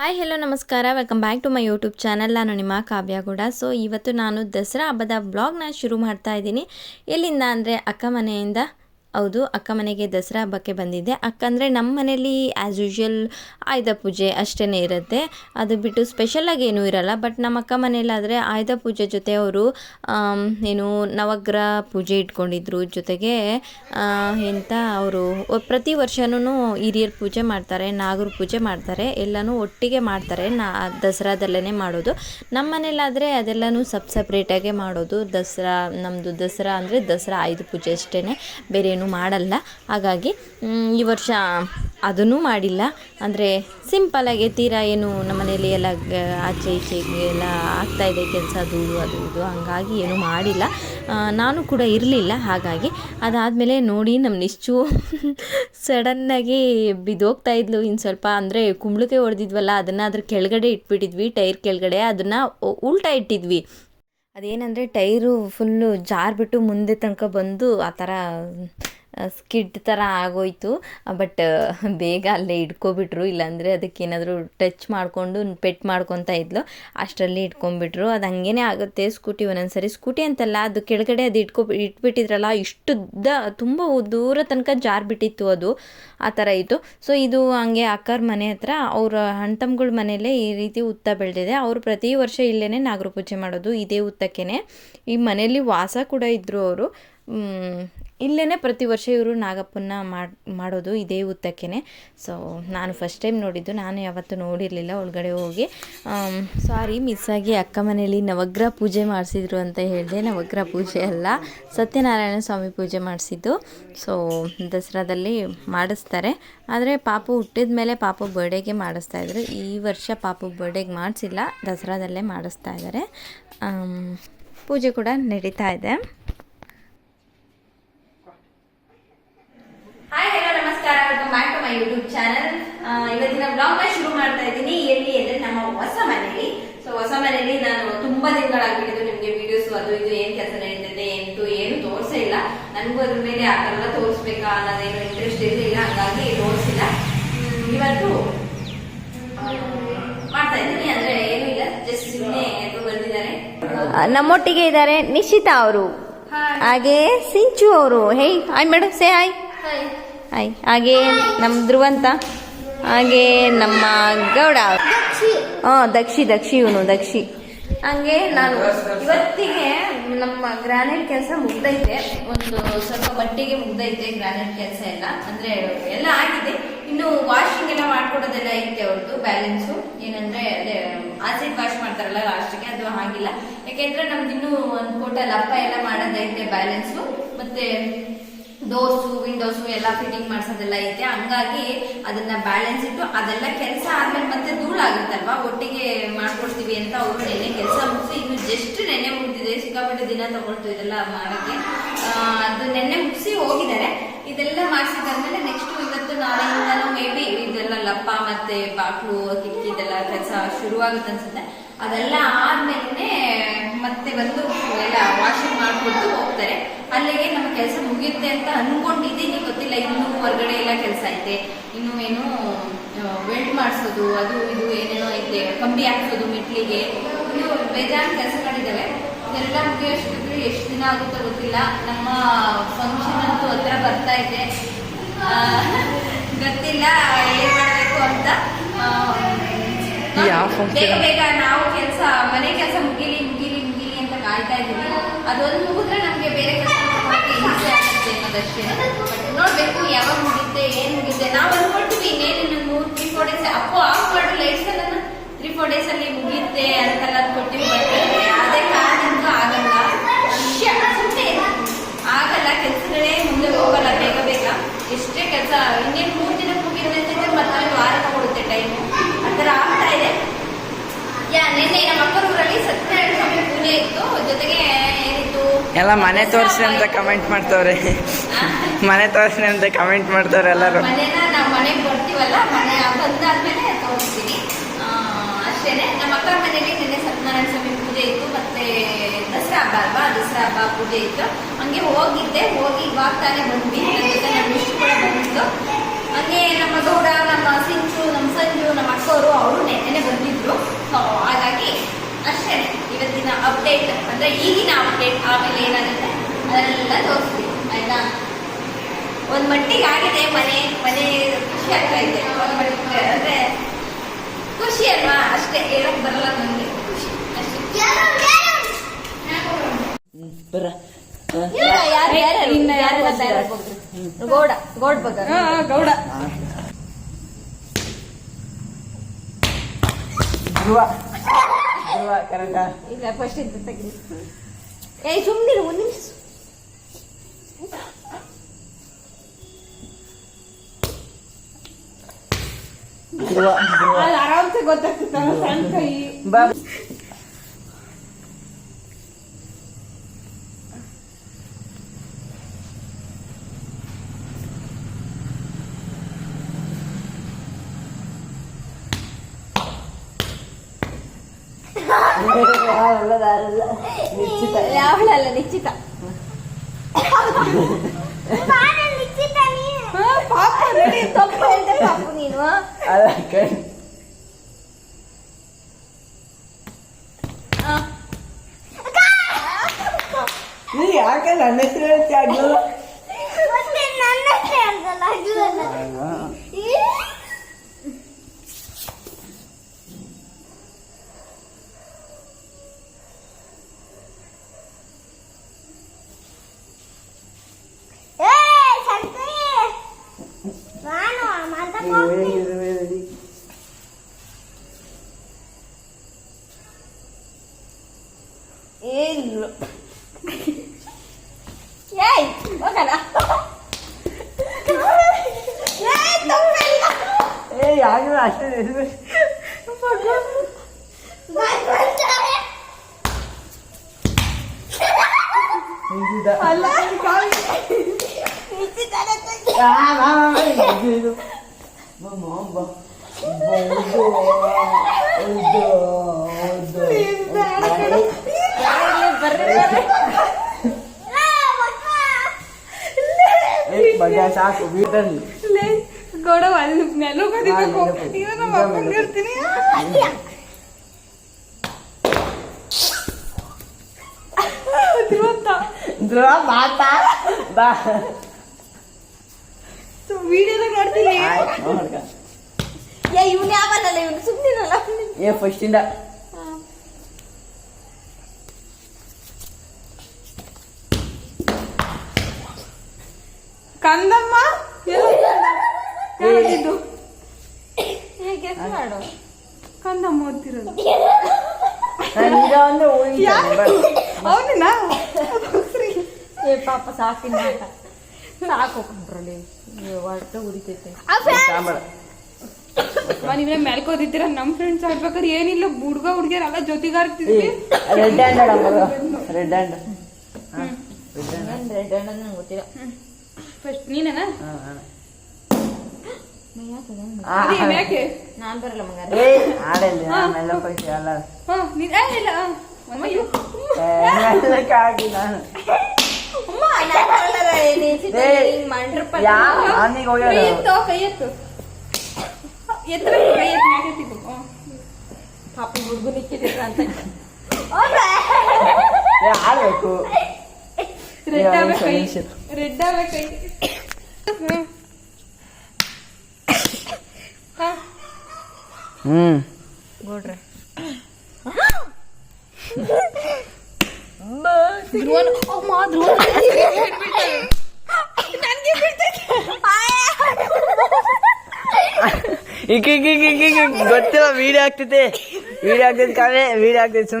Hi hello ನಮಸ್ಕಾರ. Welcome back to my YouTube channel ನಾನು ನಿಮ್ಮ ಕಾವ್ಯ ಕೂಡ ಸೊ ಇವತ್ತು ನಾನು ದಸರಾ ಹಬ್ಬದ ಬ್ಲಾಗ್ನ ಶುರು ಮಾಡ್ತಾ ಇದ್ದೀನಿ. ಎಲ್ಲಿಂದ ಅಂದರೆ ಅಕ್ಕ ಮನೆಯಿಂದ ಹೌದು, ಅಕ್ಕ ಮನೆಗೆ ದಸರಾ ಹಬ್ಬಕ್ಕೆ ಬಂದಿದ್ದೆ. ಅಕ್ಕ ಅಂದರೆ ನಮ್ಮ ಮನೇಲಿ ಆ್ಯಸ್ ಯೂಶ್ವಲ್ ಆಯುಧ ಪೂಜೆ ಅಷ್ಟೇ ಇರುತ್ತೆ. ಅದು ಬಿಟ್ಟು ಸ್ಪೆಷಲಾಗಿ ಏನೂ ಇರಲ್ಲ ಬಟ್ ನಮ್ಮ ಅಕ್ಕ ಮನೆಯಲ್ಲಾದರೆ ಆಯುಧ ಪೂಜೆ ಜೊತೆ ಅವರು ಏನು ನವಗ್ರಹ ಪೂಜೆ ಇಟ್ಕೊಂಡಿದ್ರು. ಜೊತೆಗೆ ಎಂತ ಅವರು, ಪ್ರತಿ ವರ್ಷನೂ ಹಿರಿಯರ ಪೂಜೆ ಮಾಡ್ತಾರೆ, ನಾಗರ ಪೂಜೆ ಮಾಡ್ತಾರೆ, ಎಲ್ಲನೂ ಒಟ್ಟಿಗೆ ಮಾಡ್ತಾರೆ, ನಾ ದಸರಾದಲ್ಲೇ ಮಾಡೋದು. ನಮ್ಮ ಮನೇಲಾದರೆ ಅದೆಲ್ಲನೂ ಸಪ್ ಸಪ್ರೇಟಾಗೆ ಮಾಡೋದು. ದಸರಾ ನಮ್ಮದು ದಸರಾ ಅಂದರೆ ದಸರಾ ಆಯುಧ ಪೂಜೆ ಅಷ್ಟೇ ಬೇರೆ ಏನೂ ಮಾಡಲ್ಲ. ಹಾಗಾಗಿ ಈ ವರ್ಷ ಅದನ್ನೂ ಮಾಡಿಲ್ಲ. ಅಂದರೆ ಸಿಂಪಲಾಗಿ ತೀರಾ ಏನು ನಮ್ಮ ಮನೆಯಲ್ಲಿ ಎಲ್ಲ ಆಚೆ ಈಚೆ ಎಲ್ಲ ಆಗ್ತಾಯಿದೆ ಕೆಲಸ ಧೂಳು ಅದು ಇದು. ಹಂಗಾಗಿ ಏನೂ ಮಾಡಿಲ್ಲ. ನಾನು ಕೂಡ ಇರಲಿಲ್ಲ. ಹಾಗಾಗಿ ಅದಾದಮೇಲೆ ನೋಡಿ ನಮ್ಮ ನಿಶ್ಚು ಸಡನ್ನಾಗಿ ಬಿದ್ದೋಗ್ತಾ ಇದ್ಲು. ಇನ್ನು ಸ್ವಲ್ಪ ಅಂದರೆ ಕುಂಬಳಕೆ ಹೊಡೆದಿದ್ವಲ್ಲ, ಅದನ್ನು ಅದ್ರ ಕೆಳಗಡೆ ಇಟ್ಬಿಟ್ಟಿದ್ವಿ, ಟೈರ್ ಕೆಳಗಡೆ. ಅದನ್ನು ಉಲ್ಟಾ ಇಟ್ಟಿದ್ವಿ. ಅದೇನಂದರೆ ಟೈರು ಫುಲ್ಲು ಜಾರ್ಬಿಟ್ಟು ಮುಂದೆ ತನಕ ಬಂದು ಆ ಥರ ಸ್ಕಿಡ್ ಥರ ಆಗೋಯ್ತು. ಬಟ್ ಬೇಗ ಅಲ್ಲೇ ಇಟ್ಕೊಬಿಟ್ರು. ಇಲ್ಲಾಂದರೆ ಅದಕ್ಕೇನಾದರೂ ಟಚ್ ಮಾಡಿಕೊಂಡು ಪೆಟ್ ಮಾಡ್ಕೊತಾ ಇದ್ಲು. ಅಷ್ಟರಲ್ಲಿ ಇಟ್ಕೊಂಬಿಟ್ರು ಅದು ಹಂಗೇನೆ ಆಗುತ್ತೆ. ಸ್ಕೂಟಿ ಒಂದೊಂದು ಸರಿ ಸ್ಕೂಟಿ ಅಂತಲ್ಲ ಅದು ಕೆಳಗಡೆ ಅದು ಇಟ್ಕೊ, ಇಟ್ಬಿಟ್ಟಿದ್ರಲ್ಲ, ಇಷ್ಟು ದ, ತುಂಬ ದೂರ ತನಕ ಜಾರ್ಬಿಟ್ಟಿತ್ತು ಅದು. ಆ ಥರ ಇತ್ತು. ಸೊ ಇದು ಹಂಗೆ ಅಕ್ಕರ ಮನೆ ಹತ್ರ, ಅವ್ರ ಹಣ್ತಮ್ಗಳ ಮನೆಯಲ್ಲೇ ಈ ರೀತಿ ಉತ್ತ ಬೆಳೆದಿದೆ. ಅವರು ಪ್ರತಿ ವರ್ಷ ಇಲ್ಲೇ ನಾಗರ ಪೂಜೆ ಮಾಡೋದು ಇದೇ ಉತ್ತಕ್ಕೇ ಈ ಮನೆಯಲ್ಲಿ ವಾಸ ಕೂಡ ಇದ್ದರು ಅವರು. ಇಲ್ಲೇ ಪ್ರತಿ ವರ್ಷ ಇವರು ನಾಗಪ್ಪನ ಮಾಡಿ, ಮಾಡೋದು ಇದೇ ಹುತ್ತಕ್ಕೇ ಸೊ ನಾನು ಫಸ್ಟ್ ಟೈಮ್ ನೋಡಿದ್ದು, ನಾನು ಯಾವತ್ತೂ ನೋಡಿರಲಿಲ್ಲ, ಒಳಗಡೆ ಹೋಗಿ. ಸಾರಿ ಮಿಸ್ಸಾಗಿ ಅಕ್ಕ ಮನೇಲಿ ನವಗ್ರಹ ಪೂಜೆ ಮಾಡಿಸಿದ್ರು ಅಂತ ಹೇಳಿದೆ. ನವಗ್ರಹ ಪೂಜೆ ಅಲ್ಲ, ಸತ್ಯನಾರಾಯಣ ಸ್ವಾಮಿ ಪೂಜೆ ಮಾಡಿಸಿದ್ದು. ಸೊ ದಸರಾದಲ್ಲಿ ಮಾಡಿಸ್ತಾರೆ. ಆದರೆ ಪಾಪು ಹುಟ್ಟಿದ ಮೇಲೆ ಪಾಪು ಬರ್ಡೇಗೆ ಮಾಡಿಸ್ತಾ ಇದ್ರು. ಈ ವರ್ಷ ಪಾಪು ಬರ್ಡೇಗೆ ಮಾಡಿಸಿಲ್ಲ, ದಸರಾದಲ್ಲೇ ಮಾಡಿಸ್ತಾ ಇದ್ದಾರೆ ಪೂಜೆ ಕೂಡ ನಡೀತಾ ಇದೆ ಹಾಯ್ ಹಲೋ ನಮಸ್ಕಾರ welcome back to my YouTube channel ಇವತ್ತಿನ ಬ್ಲಾಗ್ನ ಶುರು ಮಾಡ್ತಾ ಇದ್ದೀನಿ. ಎಲ್ಲಿ ಅಂದ್ರೆ ನಮ್ಮ ಹೊಸ ಮನೆಯಲ್ಲಿ. ಸೊ ಹೊಸ ಮನೆಯಲ್ಲಿ ನಾನು ತುಂಬಾ ದಿನಗಳಾಗ್ಬಿಟ್ಟಿದ್ದು ನಿಮ್ಗೆ ವಿಡಿಯೋಸ್ ಅದು ಇದು ಏನ್ ಕೆಲಸ ನಡೀತಿದೆ ಎಂಟು ಏನು ತೋರಿಸೇ ಇಲ್ಲ. ನನಗೂ ಅದ್ರ ಮೇಲೆ ಆ ಥರ ಎಲ್ಲ ತೋರಿಸ್ಬೇಕಾ ಅನ್ನೋದೇನು ಇಂಟ್ರೆಸ್ಟ್ ಇರಲಿಲ್ಲ. ಹಂಗಾಗಿ ತೋರಿಸಿಲ್ಲ. ಇವತ್ತು ಮಾಡ್ತಾ ಇದ್ದೀನಿ. ಅಂದ್ರೆ ಏನು ಇಲ್ಲ ಜಸ್ಟ್ ಸುಮ್ಮನೆ ಬಂದಿದ್ದಾರೆ. ನಮ್ಮೊಟ್ಟಿಗೆ ಇದ್ದಾರೆ ನಿಶಿತಾ ಅವರು. ಹಾಗೆ ಸಿಂಚು ಅವರು. Hey hi madam say hi hi ಹಾಗೆ ನಮ್ಮ ಧ್ರುವಂತ ಹಾಗೆ ನಮ್ಮ ಗೌಡ. ಹಾಂ ದಕ್ಷಿ ದಕ್ಷಿ ಇವನು ದಕ್ಷಿ. ಹಂಗೆ ನಾನು ಇವತ್ತಿಗೆ ನಮ್ಮ ಗ್ರಾನೈಟ್ ಕೆಲಸ ಮುಗ್ದೈತೆ. ಒಂದು ಸ್ವಲ್ಪ ಬಟ್ಟೆಗೆ ಮುಗ್ದೈತೆ ಗ್ರಾನೈಟ್ ಕೆಲಸ ಎಲ್ಲ. ಅಂದ್ರೆ ಎಲ್ಲ ಆಗಿದೆ. ಇನ್ನು ವಾಷಿಂಗ್ ಎಲ್ಲ ಮಾಡ್ಕೊಡೋದೆಲ್ಲ ಐತೆ ಅವ್ರದ್ದು ಬ್ಯಾಲೆನ್ಸು ಏನಂದ್ರೆ ಅದೇ ಆಸಿಡ್ ವಾಶ್ ಮಾಡ್ತಾರಲ್ಲ ಲಾಸ್ಟ್ಗೆ ಅದು ಆಗಿಲ್ಲ. ಯಾಕೆಂದ್ರೆ ನಮ್ದು ಇನ್ನೂ ಒಂದು ಕೋಟ ಲಪ್ಪ ಎಲ್ಲ ಮಾಡೋದೈತೆ ಬ್ಯಾಲೆನ್ಸು ಮತ್ತೆ ಡೋರ್ಸು ವಿಂಡೋಸು ಎಲ್ಲ ಫಿಟ್ಟಿಂಗ್ ಮಾಡಿಸೋದೆಲ್ಲ ಐತೆ. ಹಂಗಾಗಿ ಅದನ್ನ ಬ್ಯಾಲೆನ್ಸ್ ಇಟ್ಟು ಅದೆಲ್ಲ ಕೆಲಸ ಆದ್ಮೇಲೆ ಮತ್ತೆ ಧೂಳಾಗುತ್ತಲ್ವಾ? ಒಟ್ಟಿಗೆ ಮಾಡ್ಕೊಡ್ತೀವಿ ಅಂತ ಅವರು ನೆನೆ ಕೆಲಸ ಮುಗಿಸಿ ಇನ್ನು ಜಸ್ಟ್ ನೆನೆ ಮುಗಿದಿದೆ. ಸಿಕ್ಕಾಪಟ್ಟೆ ದಿನ ತಗೊಳ್ತು ಇದೆಲ್ಲ ಮಾಡೋಕ್ಕೆ. ಅದು ನೆನ್ನೆ ಮುಗಿಸಿ ಹೋಗಿದ್ದಾರೆ. ಇದೆಲ್ಲ ಮಾಡಿಸಿದಾದ್ಮೇಲೆ ನೆಕ್ಸ್ಟ್ ಇವತ್ತು ನಾಳೆಯಿಂದನೂ ಮೇ ಬಿ ಇದೆಲ್ಲ ಲಪ್ಪ ಮತ್ತೆ ಬಾಕ್ಲು, ಕಿಟಕಿ ಇದೆಲ್ಲ ಕೆಲಸ ಶುರುವಾಗುತ್ತೆ ಅನ್ಸುತ್ತೆ. ಅದೆಲ್ಲ ಆದ್ಮೇಲೆ ಮತ್ತೆ ಬಂದು ಎಲ್ಲ ವಾಷಿಂಗ್ ಮಾಡ್ಕೊಟ್ಟು ಹೋಗ್ತಾರೆ. ಅಲ್ಲಿಗೆ ನಮ್ಮ ಕೆಲಸ ಮುಗಿಯುತ್ತೆ ಅಂತ ಅನ್ಕೊಂಡಿದ್ದೀನಿ. ಗೊತ್ತಿಲ್ಲ ಇನ್ನೂ ಹೊರಗಡೆ ಎಲ್ಲ ಕೆಲಸ ಐತೆ. ಇನ್ನು ಏನು ವೆಲ್ಡ್ ಮಾಡಿಸೋದು ಅದು ಇದು ಏನೇನೋ ಐತೆ ಕಂಬಿ ಹಾಕ್ಸೋದು ಮೆಟ್ಲಿಗೆ ಇನ್ನು ಬೇಜಾನ್ ಕೆಲಸಗಳಿದ್ದಾವೆ ಇದೆಲ್ಲ ಮುಗಿಯೋಷ್ಟಿದ್ರೆ ಎಷ್ಟು ದಿನ ಆಗುತ್ತೋ ಗೊತ್ತಿಲ್ಲ. ನಮ್ಮ ಫಂಕ್ಷನ್ ಅಂತೂ ಹತ್ರ ಬರ್ತಾ ಇದೆ. ಗೊತ್ತಿಲ್ಲ ಏನ್ ಮಾಡಬೇಕು ಅಂತ? ಬೇಗ ಬೇಗ ನಾವು ಕೆಲಸ ಮನೆ ಕೆಲಸ ಮುಗಿಲಿ ಅದೊಂದು ಮುಗಿದ್ರೆ ನಮಗೆ ಬೇರೆ ಕೆಲಸ ಆಗುತ್ತೆ ಅನ್ನೋದಷ್ಟೇ. ನೋಡ್ಬೇಕು, ಯಾವಾಗ ಮುಗಿಯುತ್ತೆ, ಏನ್ ಮುಗಿಯುತ್ತೆ. ನಾವು ಅನ್ಕೊಳ್ತೀವಿ, ಇನ್ನೇನು ಇನ್ನು ಮೂರ್ three four days Appu off ಮಾಡು ಲೈಟ್ಸ್ ಎಲ್ಲ ತ್ರೀ ಫೋರ್ ಡೇಸ್ ಅಲ್ಲಿ ಮುಗಿಯುತ್ತೆ ಅಂತೆಲ್ಲ ಅಂದ್ಕೊಳ್ತೀವಿ ಬಟ್ ಅದೇ ಕಾರಣಕ್ಕೂ ಆಗಲ್ಲ. ಸುಮ್ನೆ ಆಗಲ್ಲ, ಕೆಲಸಗಳೇ ಮುಂದೆ ಹೋಗಲ್ಲ, ಬೇಗ ಬೇಗ. ಎಷ್ಟೇ ಕೆಲಸ, ಇನ್ನೇನು ಮೂರು ದಿನ ಮುಗಿದ್ರೆ ಮತ್ತೆ ವಾರ ತಗೊಳುತ್ತೆ ಟೈಮು ಆ ಥರ ಆಗ್ತಾ ಇದೆ. ಯಾ, ನಿನ್ನೆ ನಮ್ಮ ಅಕ್ಕನ ಊರಲ್ಲಿ ಸತ್ಯನಾರಾಯಣ ಸ್ವಾಮಿ ಪೂಜೆ ಇತ್ತು. ಜೊತೆಗೆ ಎಲ್ಲ ಮನೆ ತೋರಿಸಿ ಅಂತ ಕಮೆಂಟ್ ಮಾಡ್ತವ್ರೆ. ಮನೆ ತೋರಿಸಿ ಅಂತ ಕಮೆಂಟ್ ಮಾಡ್ತವ್ರೆ ಎಲ್ಲರೂ. ನಮ್ಮ ಅಕ್ಕನ ಮನೆಯಲ್ಲಿ ನಿನ್ನೆ ಸತ್ಯನಾರಾಯಣ ಸ್ವಾಮಿ ಪೂಜೆ ಇತ್ತು ಮತ್ತೆ ದಸರಾ ಹಬ್ಬ ಅಲ್ವಾ? ದಸರಾ ಹಬ್ಬ ಪೂಜೆ ಇತ್ತು. ಹಂಗೆ ಹೋಗಿದ್ದೆ ಹೋಗಿ ಇವಾಗ ತಾನೇ ಬಂದ್ವಿ. ನನ್ನ ಜೊತೆ ನಮ್ಮ ಇಷ್ಟು ಕೂಡ ಬಂದಿತ್ತು ಹಂಗೆ ನಮ್ಮ ಗೌಡ ನಮ್ಮ ಸಿಂಚು ನಮ್ಮ ಸಂಜು ನಮ್ಮ ಅಕ್ಕವರು ಅವರು ನೆನ್ನೆ ಅಂದರೆ ಈಗಿನ ಅಪ್ಡೇಟ್ ಆಮೇಲೆ ಏನಾಗುತ್ತೆ? ಅದನ್ನೆಲ್ಲ ತೋರಿಸ್ತೀವಿ ಆಯ್ತಾ? ಒಂದು ಮಟ್ಟಿಗೆ ಆಗಿದೆ ಮನೆ ಮನೆ ಖುಷಿ ಆಗ್ತಾ ಇದೆ. ಒಂದ್ ಮಟ್ಟಿಗೆ ಅಂದರೆ ಖುಷಿ ಅಲ್ವಾ? ಅಷ್ಟೇ ಹೇಳಕ್ ಬರಲ್ಲ ನನಗೆ. ಖುಷಿ ಬರ? ಗೌಡ ಗೌಡ ಬಗ್ಗೆ ಗೌಡ. ಧ್ರುವ. ಧ್ರುವ ಕರೆಕ್ಟಾ ಇಲ್ಲ ಫಸ್ಟ್ ಇಂದ ತೆಗ್ದು? ಏ ಸುಮ್ಮನಿರು ಒಂದು ನಿಮಿಷ. ಆರಾಮ್ಸೆ ಗೊತ್ತಾಗ್ತದೆ ಸಣ್ಣ ಕೈ. ಬಾ. ನಿಶ್ಚಿತ. ಯಾವಳಲ್ಲ ನಿಶ್ಚಿತ. ಪಾಪ ನೋಡಿ ತಪ್ಪು ಹೇಳ್ದೆ ಪಾಪು ನೀನು. ಅಲ್ಲ ಕಣ್ ಆ, ನೀ ಯಾಕೆ ನನ್ನ ಹೆಸರು ಆಗ್ಲಿಲ್ಲ ಏನಿಲ್ಲ ಏಯ್ ಹೋಗಲ್ಲ ಏಯ್, ತಪ್ಪಿಲ್ಲ. ಏ ಯಾಕೆ ಅಷ್ಟೇ ಹೆಸರು ನಿಂತಿದ್ದ ಅಲ್ಲ ಕಾಲ್ ನಿಶ್ಚಿತನೇ ತೆಗ್ದು. ಆ, ಬಾ, ಬಾ, ಬಾ, ಇದು, ವಿಡಿಯೋದಾಗ ನೋಡ್ತೀನಿ. ಏ ಇವ್ನು ಇವನು ಸುಮ್ಮನಿರಲ್ಲ ಏ ಫಸ್ಟ್ ಇಂದ ಕಂದಮ್ಮ? ಇದು ಮಾಡು. ಕಂದಮ್ಮ ಓದ್ತಿರೋದು. ನಾನು ಈಗ ಒಂದು ಊಹಿಸ್ದೆ, ಬಾ. ಅವನಿನಾ? ಏ ಪಾಪ ಸಾಕಿನ ಆಟ. ಸಾಕು ಹೊಟ್ಟೆ ಉರಿತೈತೆ. ನೀವೇ ಮೆಲ್ಕೋದಿದ್ದೀರ ನಮ್ ಫ್ರೆಂಡ್ಸ್ ಆಡ್ಬೇಕಾದ್ರೆ ಏನಿಲ್ಲ ಹುಡ್ಗ ಹುಡ್ಗಿಯರ್ ಎಲ್ಲ ಜೊತೆಗಾರ್ತಿದ್ವಿ. Red hand red hand. Red hand. ನಾನು ರೆಡ್ ಹಣ್ಣು ನಂಗೆ ಗೊತ್ತಿಲ್ಲ. ಫಸ್ಟ್ ನೀನೇನಾ? ನಾನ್. ಅದೇನ್ ಯಾಕೆ ನಾನು ಬರಲ್ಲ ಮಗ. ಏ ಆಡಲ್ಲಿ ನಾನೆಲ್ಲ ಪೈಸೆ ಅಲ್ಲ ಹಾ ನೀನ್ ಏ, ಇಲ್ಲ ಪಾಪ ಹುಡುಗ ನಿಕ್ಕಿದ್ರ ಅಂತ. ಆಡ್ಬೇಕು ರೆಡ್ ಆಗ್ಬೇಕು. ರೆಡ್ ಆಗ್ಬೇಕು ಹ್ಮ್. ಹಾ. ಧ್ರುವನ್ ಅಮ್ಮ ಧ್ರುವನ್ ಈಗ ಈಗ ಈಗ ಈಗ ಈಗ ಗೊತ್ತಿಲ್ಲ ವಿಡಿಯೋ ಆಗ್ತೈತೆ ವಿಡಿಯೋ ಆಗ್ತೈತೆ ಕಾವೇ ವಿಡಿಯೋ ಆಗ್ತೈತೆ